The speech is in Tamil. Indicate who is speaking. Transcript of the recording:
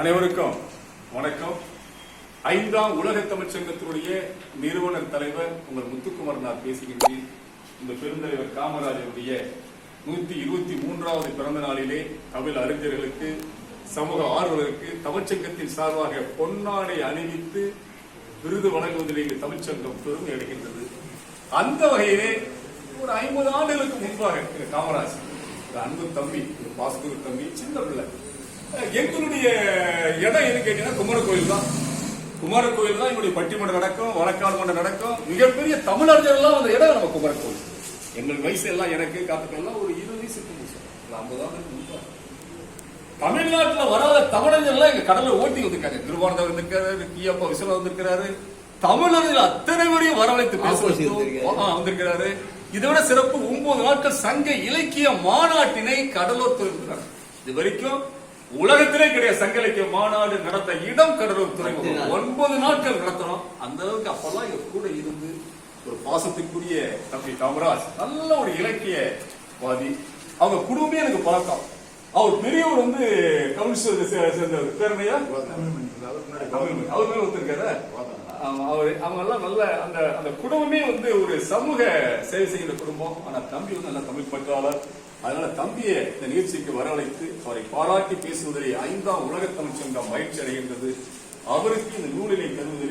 Speaker 1: அனைவருக்கும் வணக்கம். ஐந்தாம் உலக தமிழ்ச்சங்கத்தினுடைய நிறுவனர் தலைவர் உங்கள் முத்துக்குமார் நான் பேசுகின்றேன். இந்த பெருந்தலைவர் காமராஜருடைய நூத்தி இருபத்தி மூன்றாவது பிறந்த நாளிலே தமிழ் அறிஞர்களுக்கு சமூக ஆர்வலருக்கு தமிழ்ச்சங்கத்தின் சார்பாக பொன்னாடை அணிவித்து விருது வழங்குவதில் இங்கு தமிழ்ச்சங்கம் பெருமை அடைகின்றது. அந்த வகையிலே ஒரு ஐம்பது ஆண்டுகளுக்கு முன்பாக காமராஜ் ஒரு அன்பு தம்பி ஒரு தம்பி சின்ன பிள்ளை எங்களுடைய இடம் எது கேட்டீங்கன்னா குமர கோயில் தான். குமர கோயில் தான் எங்களுடைய பட்டிமன்றம் நடக்கும் வழக்காடு மன்றம் நடக்கும். மிகப்பெரிய தமிழர்கள் எல்லாம் அந்த இடம் நம்ம குமர கோயில். எங்கள் வயசு எல்லாம் எனக்கு காத்துக்கெல்லாம் ஒரு இருபது வயசு இருக்கும் ஐம்பது தமிழ்நாட்டுல வராத தமிழர்கள் எங்க கடலை ஓட்டி வந்திருக்காங்க திருவானந்தவர் வந்திருக்காரு கியப்பா விஸ்வநாத் வந்திருக்கிறாரு. தமிழர்கள் அத்தனை பேரையும் வரவழைத்து
Speaker 2: வந்திருக்காரு.
Speaker 1: ஆ, வந்திருக்கிறாரு. இதோட சிறப்பு ஒன்பது நாட்கள் சங்க இலக்கிய மாநாட்டினை கடலூர் இது வரைக்கும் உலகத்திலே கிடையாது சங்க இலக்கிய மாநாடு நடத்த இடம் கடலூர் துறைமுகம். ஒன்பது நாட்கள் நடத்தணும். அந்த அளவுக்கு அப்பெல்லாம் இங்க கூட இருந்து ஒரு பாசத்துக்குரிய தம்பி காமராஜ் நல்ல ஒரு இலக்கிய வாதி அவங்க குடும்பமே எனக்கு பழக்கம். அவர் பெரியவர் வந்து கம்யூனிஸ்ட் சே- சேர்ந்தவர். பேரணையா அவர் மேல ஒத்துருக்காரு அவர் அவங்க எல்லாம் நல்ல அந்த அந்த குடும்பமே வந்து ஒரு சமூக சேவை செய்கிற குடும்பம். ஆனா தம்பி வந்து நல்ல தமிழ் பற்றாளர். அதனால தம்பியை இந்த நிகழ்ச்சிக்கு வரவழைத்து அவரை பாராட்டி பேசுவதிலே ஐந்தாம் உலக தமிழ் சங்கம் மகிழ்ச்சி அடைகின்றது. அவருக்கு இந்த நூலினை தருவது